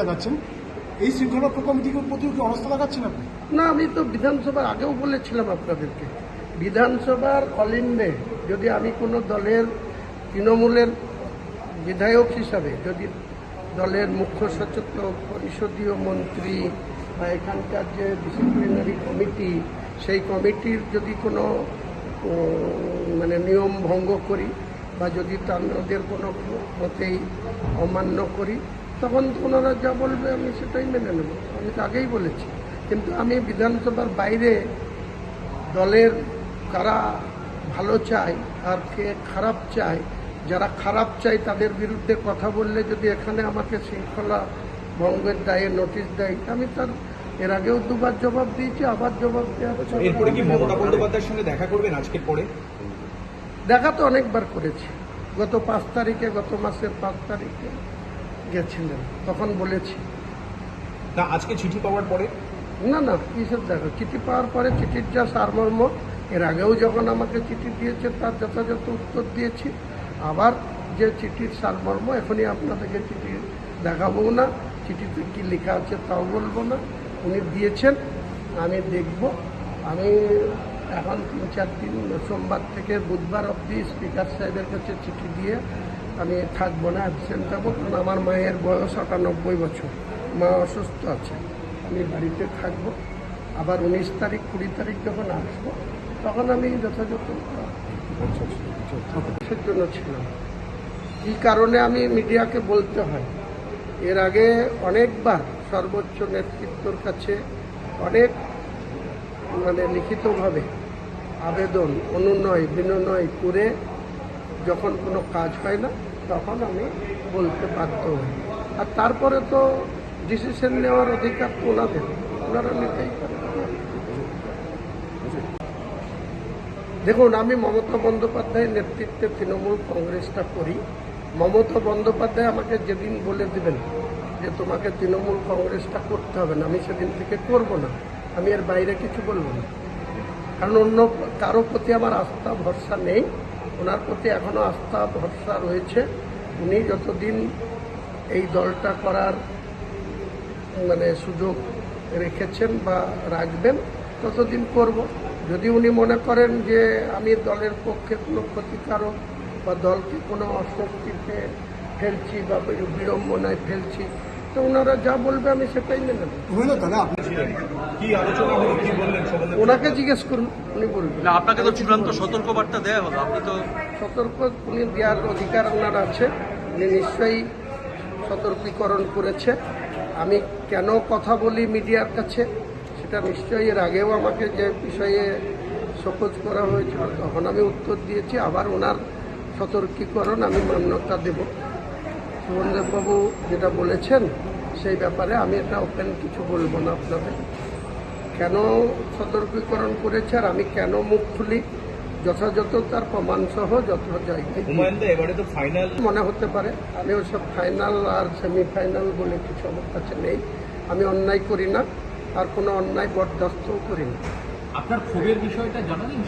দেখাচ্ছেন? এই শৃঙ্খলা কমিটির প্রতিও কি অনাস্থা দেখাচ্ছেন আপনি? না, আমি তো বিধানসভার আগেও বলেছিলাম আপনাদেরকে। বিধানসভার অলিন্ডে যদি আমি কোনো দলের তৃণমূলের বিধায়ক হিসাবে যদি দলের মুখ্য সচেতক, পরিষদীয় মন্ত্রী বা এখানকার যে ডিসিপ্লিনারি কমিটি সেই কমিটির যদি কোনো মানে নিয়ম ভঙ্গ করি বা যদি তাদের কোনো মতেই অমান্য করি তখন ওনারা যা বলবে আমি সেটাই মেনে নেব। আমি তো আগেই বলেছি। কিন্তু আমি বিধানসভার বাইরে দলের কারা ভালো চায় আর কে খারাপ চায় যারা খারাপ চায় তাদের বিরুদ্ধে কথা বললে যদি এখানে আমাকে শৃঙ্খলা ভঙ্গের দায়ে নোটিশ দেয় আমি তার এর আগেও দুবার জবাব দিয়েছি আবার জবাব দেওয়া এরপরে কি মমতা বন্দ্যোপাধ্যায়ের সঙ্গে দেখা করবেন আজকের পরে? দেখা তো অনেকবার করেছি। গত পাঁচ তারিখে গত মাসের পাঁচ তারিখে। গেছিলেন তখন বলেছি। না আজকে চিঠি পাওয়ার পরে? না না কিসের দেখো চিঠি পাওয়ার পরে চিঠির যা সারমর্ম এর আগেও যখন আমাকে চিঠি দিয়েছে তার যথাযথ উত্তর দিয়েছি। আবার যে চিঠির সারমর্ম এখনই আপনাদেরকে চিঠি দেখাবো না চিঠিতে কি লেখা আছে তাও বলব না। উনি দিয়েছেন আমি দেখব। আমি এখন তিন চার দিন সোমবার থেকে বুধবার অবধি স্পিকার সাহেবের কাছে চিঠি দিয়ে আমি থাকব না অ্যাবসেন্ট যাব কারণ আমার মায়ের বয়স আটানব্বই বছর। মা অসুস্থ আছে। আমি বাড়িতে থাকব। আবার উনিশ তারিখ, কুড়ি তারিখ যখন আসব, তখন আমি যথাযথ কিসের জন্য ছিলাম। কি কারণে আমি মিডিয়াকে বলতে হয়? এর আগে অনেকবার সর্বোচ্চ নেতৃত্বর কাছে অনেক মানে লিখিতভাবে আবেদন, অনুনয়, বিনয় করে যখন কোনো কাজ হয় না, তখন আমি বলতে বাধ্য হই। আর তারপরে তো ডিসিশন নেওয়ার অধিকার তো ওনাদের। ওনারা নিতেই দেখুন, আমি মমতা বন্দ্যোপাধ্যায়ের নেতৃত্বে তৃণমূল কংগ্রেসটা করি। মমতা বন্দ্যোপাধ্যায় আমাকে যেদিন বলে দিবেন যে তোমাকে তৃণমূল কংগ্রেসটা করতে হবে না, আমি সেদিন থেকে করব না। আমি এর বাইরে কিছু বলব না। কারণ অন্য কারও প্রতি আমার আস্থা, ভরসা নেই। ওনার প্রতি এখনও আস্থা, ভরসা রয়েছে। উনি যতদিন এই দলটা করার মানে সুযোগ রেখেছেন বা রাখবেন, ততদিন করব। যদি উনি মনে করেন যে আমি দলের পক্ষে কোনো ক্ষতিকারক বা দলকে কোনো অস্বস্তিতে ফেলছি বা বিড়ম্বনায় ফেলছি তো ওনারা যা বলবে আমি সেটাই মেনে নেব। হইল আপনি কি আলোচনা হলো কি বললেন ওনাকে জিজ্ঞেস করুন উনি বলবেন। না আপনাকে তো চূড়ান্ত সতর্কবার্তা দেওয়া হলো আপনি তো সতর্ক উনি দেওয়ার অধিকার ওনার আছে উনি নিশ্চয়ই সতর্কীকরণ করেছে। আমি কেন কথা বলি মিডিয়ার কাছে সেটা নিশ্চয়ই এর আগেও আমাকে যে বিষয়ে শোকজ করা হয়েছিল তখন আমি উত্তর দিয়েছি আবার ওনার সতর্কীকরণ আমি মান্যতা দেব। সুবনদেববাবু যেটা বলেছেন সেই ব্যাপারে আমি এটা ওপেন কিছু বলব না আপনাদের কেন সতর্কীকরণ করেছে আর আমি কেন মুখ খুলি? যথাযথ তার প্রমাণসহ যত জায়গায় হুমায়ুন দা এবারে তো ফাইনাল মনে হতে পারে আমি ওসব ফাইনাল আর সেমিফাইনাল বলে কিছু আমার কাছে নেই। আমি অন্যায় করি না আর কোনো অন্যায় বরদাস্তও করি না। আপনার ক্ষোভের বিষয়টা জানালেন